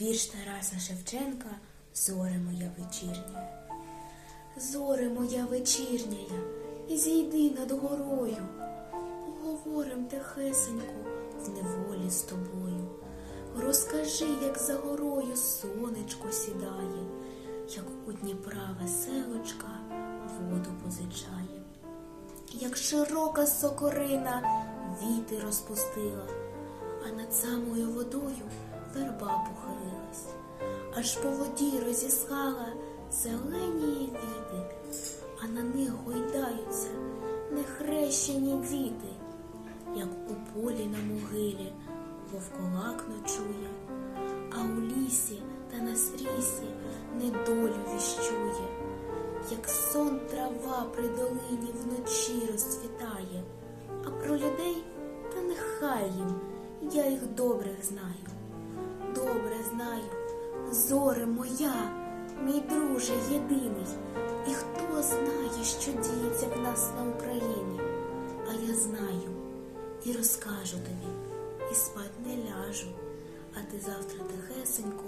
Вірш Тараса Шевченка Зоре моя вечірня. Зоре моя вечірняя, і зійди над горою. Поговорим тихесенько в неволі з тобою. Розкажи, як за горою сонечко сідає, як у Дніпра веселочка воду позичає, як широка сокорина віти розпустила, а над самою водою верба похилилась, аж по воді розіслала зелені віти, а на них гойдаються нехрещені діти, як у полі на могилі вовколак ночує, а у лісі та на стрісі недолю віщує, як сон трава при долині вночі розцвітає, а про людей та нехай їм, я їх добрих знаю. Добре знаю, зоре моя, мій друже єдиний, і хто знає, що діється в нас на Україні, а я знаю і розкажу тобі, і спать не ляжу, а ти завтра тихесенько.